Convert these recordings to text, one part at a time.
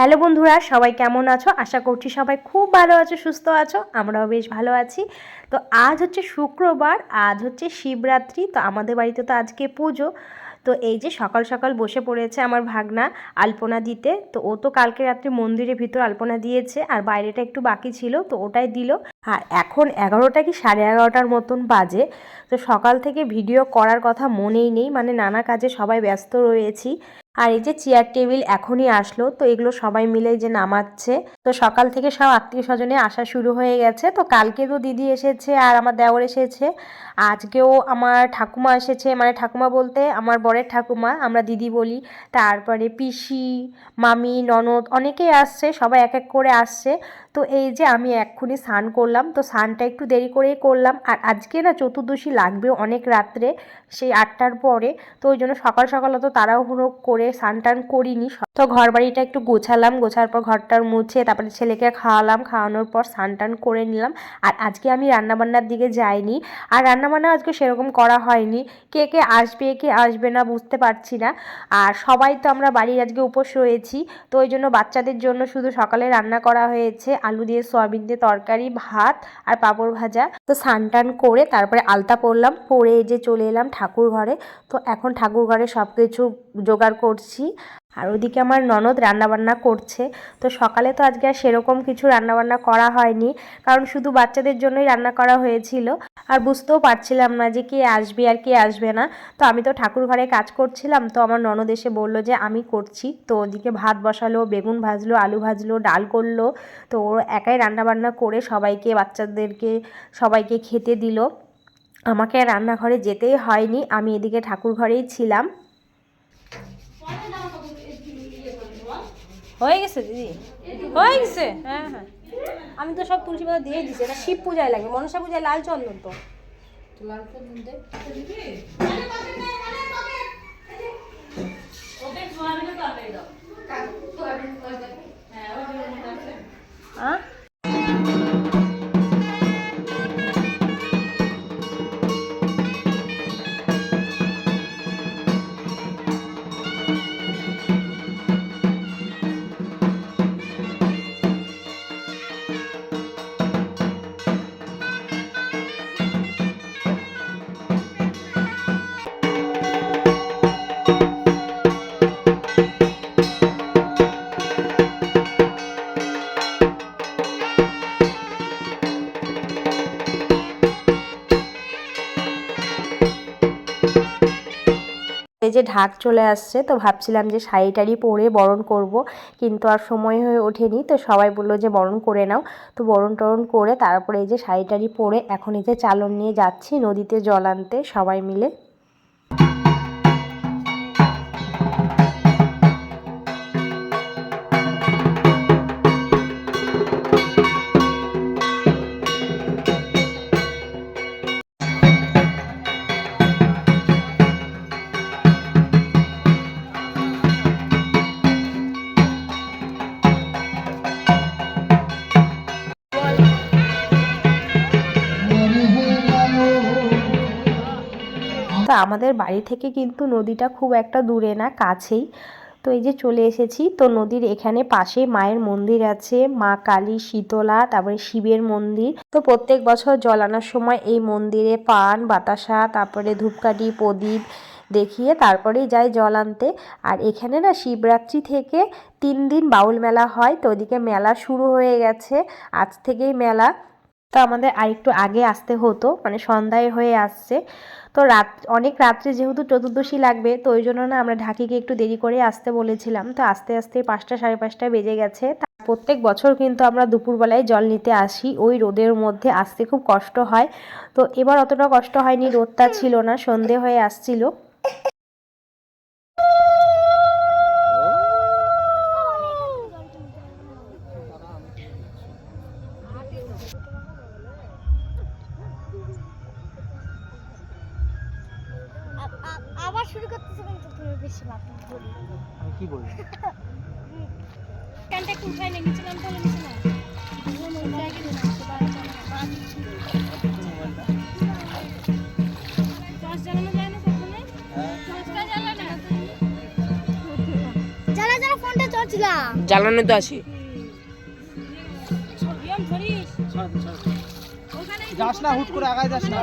Hello বন্ধুরা, সবাই কেমন আছো? আশা করছি সবাই খুব ভালো আছো, সুস্থ আছো, আমরাও বেশ ভালো আছি। তো আজ হচ্ছে শুক্রবার, আজ হচ্ছে শিবরাত্রি, তো আমাদের বাড়িতে তো আজকে পুজো। তো এই যে সকাল সকাল বসে পড়েছে আমার ভাগনা আলপনা দিতে, তো ও তো কালকে রাত্রে মন্দিরের ভিতর আলপনা দিয়েছে, আর বাইরেটা একটু বাকি ছিল, তো ওটাই দিল। আর এখন এগারোটা কি সাড়ে এগারোটার মতন বাজে। তো সকাল থেকে ভিডিও করার কথা মনেই নেই মানে নানা কাজে সবাই ব্যস্ত রয়েছি। আর এই যে চেয়ার টেবিল এখনই আসলো, তো এগুলো সবাই মিলে যে নামাচ্ছে। তো সকাল থেকে সব আত্মীয় স্বজনে আসা শুরু হয়ে গেছে। তো কালকে তো দিদি এসেছে আর আমার দেওর এসেছে। আজকেও আমার ঠাকুমা এসেছে মানে ঠাকুমা বলতে আমার বরের ঠাকুমা, আমরা দিদি বলি। তারপরে পিসি, মামি, ননদ অনেকেই আসছে, সবাই এক এক করে আসছে। তো এই যে আমি এক্ষুনি স্নান করলাম, তো স্নানটা একটু দেরি করেই করলাম। আর আজকে না চতুর্দশী লাগবে অনেক রাত্রে, সেই আটটার পরে। তো ওই জন্য সকাল সকাল অত তাড়াহুড়ো করে স্নান টান করিনি। তো ঘর বাড়িটা একটু গোছালাম, গোছার পর ঘরটার মুছে তারপরে ছেলেকে খাওয়ালাম, খাওয়ানোর পর স্নান টান করে নিলাম। আর আজকে আমি রান্নাবান্নার দিকে যাইনি। আর রান্নাবান্না আজকে সেরকম করা হয়নি। কে কে আসবে কে আসবে না বুঝতে পারছি না। আর সবাই তো আমরা বাড়ির আজকে উপোস রয়েছি। তো ওই জন্য বাচ্চাদের জন্য শুধু সকালে রান্না করা হয়েছে। আলু দিয়ে সয়াবিন দিয়ে তরকারি, ভাত আর পাঁপড় ভাজা। তো স্নান টান করে তারপরে আলতা পরলাম, পরে যে চলে এলাম ঠাকুর ঘরে তো এখন ঠাকুর ঘরে সব কিছু জোগাড় করছি। আর ওদিকে আমার ননদ রান্নাবান্না করছে। তো সকালে তো আজকে আর সেরকম কিছু রান্নাবান্না করা হয়নি, কারণ শুধু বাচ্চাদের জন্যই রান্না করা হয়েছিল। আর বুঝতেও পারছিলাম না যে কে আসবে আর কে আসবে না। তো আমি তো ঠাকুর ঘরে কাজ করছিলাম, তো আমার ননদ এসে বলল যে আমি করছি। তো ওদিকে ভাত বসালো, বেগুন ভাজলো, আলু ভাজলো, ডাল করল। তো ও একাই রান্নাবান্না করে সবাইকে, বাচ্চাদেরকে, সবাইকে খেতে দিল। আমাকে রান্নাঘরে যেতেই হয়নি, আমি এদিকে ঠাকুর ঘরেই ছিলাম। হয়ে গেছে দিদি? হয়ে গেছে? হ্যাঁ হ্যাঁ। আমি তো সব তুলসী পাতা দিয়ে দিচ্ছি এটা শিব পূজায় লাগে মনসা পূজায় লাল চন্দন তো। হ্যাঁ এই যে ঢাক চলে আসছে, তো ভাবছিলাম যে শাড়ি টাড়ি পরে বরণ করব, কিন্তু আর সময় হয়ে ওঠেনি, তো সবাই বলল যে বরণ করে নাও। তো বরণ টরণ করে তারপরে এই যে শাড়ি টাড়ি পরে এখন এই যে চালন নিয়ে যাচ্ছি নদীতে জল আনতে সবাই মিলে। তো আমাদের বাড়ি থেকে কিন্তু নদীটা খুব একটা দূরে না, কাছেই। তো এই যে চলে এসেছি, তো নদীর এখানে পাশে মায়ের মন্দির আছে, মা কালী, শীতলা, তারপরে শিবের মন্দির। তো প্রত্যেক বছর জল আনার সময় এই মন্দিরে পান, বাতাসা, তারপরে ধূপকাঠি, প্রদীপ দেখিয়ে তারপরেই যায় জল আনতে। আর এখানে না শিবরাত্রি থেকে তিন দিন বাউল মেলা হয়, তো ওদিকে মেলা শুরু হয়ে গেছে। আজ থেকেই মেলা। তো আমাদের আরেকটু আগে আসতে হতো মানে সন্ধ্যায় হয়ে আসছে। তো রাত, অনেক রাত্রে যেহেতু চতুর্দশী লাগবে, তো ওই জন্য না আমরা ঢাকিকে একটু দেরি করে আসতে বলেছিলাম। তো আস্তে আস্তে পাঁচটা সাড়ে পাঁচটা বেজে গেছে। প্রত্যেক বছর কিন্তু আমরা দুপুরবেলায় জল নিতে আসি। ওই রোদের মধ্যে আসতে খুব কষ্ট হয়। তো এবার অতটা কষ্ট হয়নি, রোদটা ছিল না, সন্ধে হয়ে আসছিল। আবার শুরু করতেছে কিন্তু তুমি বেশি আমি কি বলব? কানটা একটু উঠাই নিয়ে নিচে নামতে হলে নিচে জ্বালানো তো আছে। যাস না হুট করে আগায় যাস না।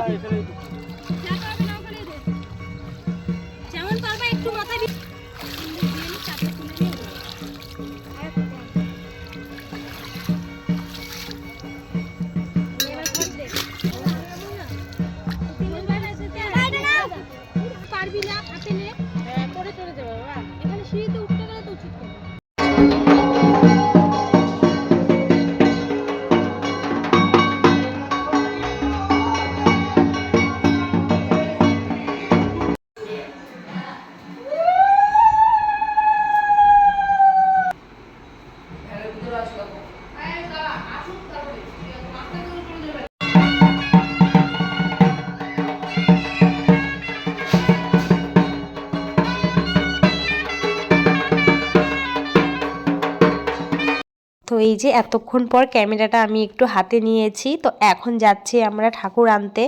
তো এই যে এতক্ষণ পর ক্যামেরাটা আমি একটু হাতে নিয়েছি, তো এখন যাচ্ছি আমরা ঠাকুর আনতে।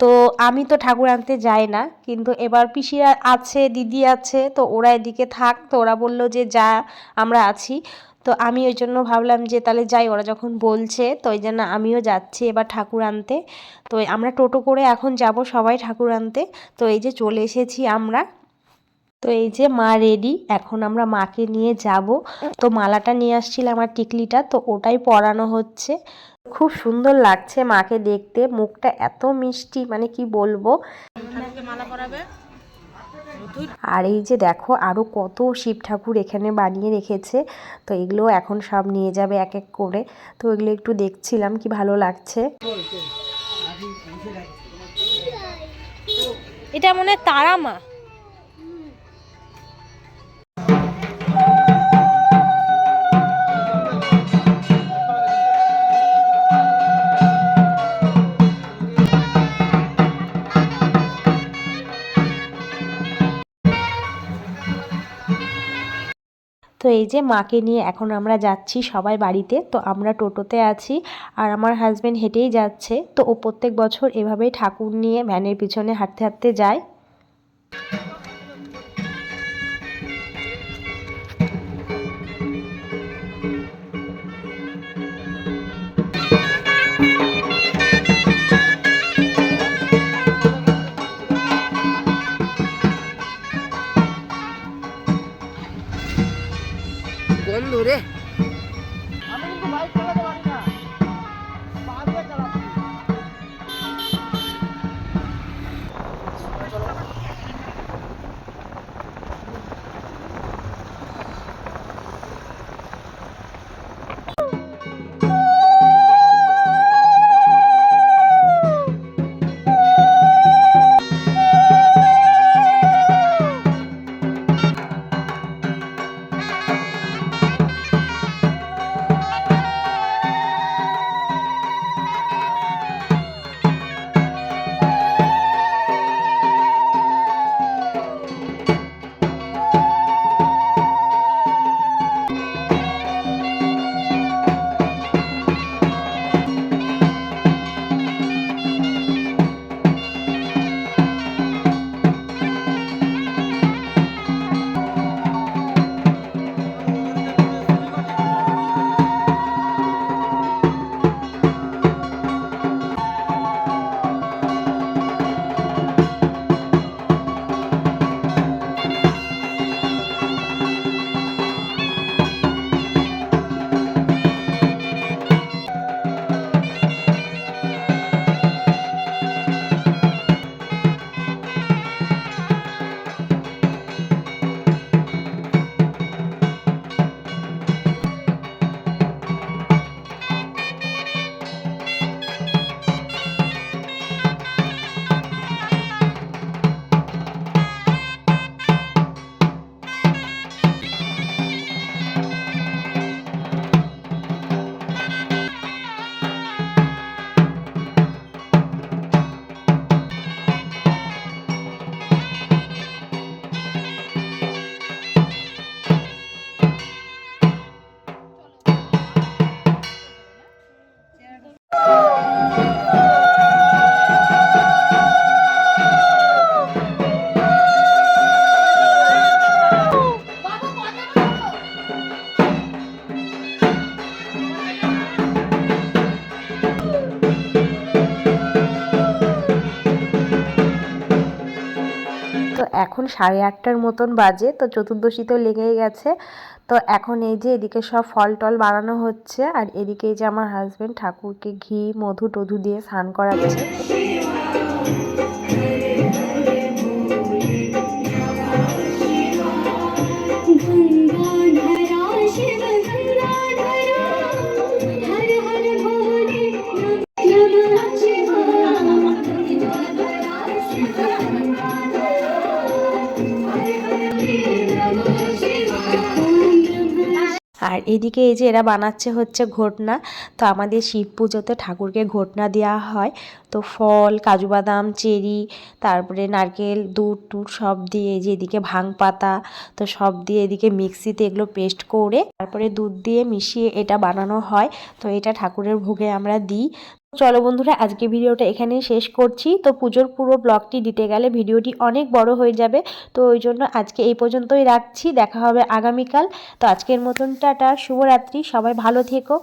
তো আমি তো ঠাকুর আনতে যাই না, কিন্তু এবার পিসিরা আছে, দিদি আছে, তো ওরা এদিকে থাক, তো ওরা বলল যে যা, আমরা আছি। তো আমি ওই জন্য ভাবলাম যে তাহলে যাই, ওরা যখন বলছে, তো ওই জন্য আমিও যাচ্ছি এবার ঠাকুর আনতে। তো আমরা টোটো করে এখন যাব সবাই ঠাকুর আনতে। তো এই যে চলে এসেছি আমরা। তো এই যে মা রেডি এখন আমরা মাকে নিয়ে যাব। তো মালাটা নিয়ে আসছিলাম আমার টিকলিটা, তো ওটাই পরানো হচ্ছে। খুব সুন্দর লাগছে মাকে দেখতে, মুখটা এত মিষ্টি মানে কি বলব। আর এই যে দেখো, আরও কত শিব ঠাকুর এখানে বানিয়ে রেখেছে। তো এগুলো এখন সব নিয়ে যাবে এক এক করে। তো এগুলো একটু দেখছিলাম, কি ভালো লাগছে। এটা মনে হয় তারা মা। তো এই যে মাকে নিয়ে এখন আমরা যাচ্ছি সবাই বাড়িতে, তো আমরা টোটোতে আছি আর আমার হাজব্যান্ড হেঁটেই যাচ্ছে। তো ও প্রত্যেক বছর এভাবেই ঠাকুর নিয়ে ভ্যানের পিছনে হাঁটতে হাঁটতে যায়। আমি এখন সাড়ে আটটার মতন বাজে, তো চতুর্দশী তো লেগেই গেছে। তো এখন এই যে এদিকে সব ফল টল বানানো হচ্ছে, আর এদিকে এই যে আমার হাজব্যান্ড ঠাকুরকে ঘি মধু টধু দিয়ে স্নান করাচ্ছে। আর এদিকে এই যে এরা বানাচ্ছে হচ্ছে ঘটনা, তো আমাদের শিব পুজোতে ঠাকুরকে ঘটনা দেওয়া হয়। তো ফল, কাজু বাদাম, চেরি, তারপরে নারকেল, দুধ টুট সব দিয়ে যে এদিকে ভাং পাতা, তো সব দিয়ে এদিকে মিক্সিতে এগুলো পেস্ট করে তারপরে দুধ দিয়ে মিশিয়ে এটা বানানো হয়। তো এটা ঠাকুরের ভোগে আমরা দিই। চলো বন্ধুরা, আজকে ভিডিওটা এখানেই শেষ করছি। তো পুজোর পুরো ব্লগটি দিতে গেলে ভিডিওটি অনেক বড় হয়ে যাবে। তো ওই জন্য আজকে এই পর্যন্তই রাখছি। দেখা হবে আগামীকাল। তো আজকের মতন টাটা, শুভরাত্রি। সবাই ভালো থেকো।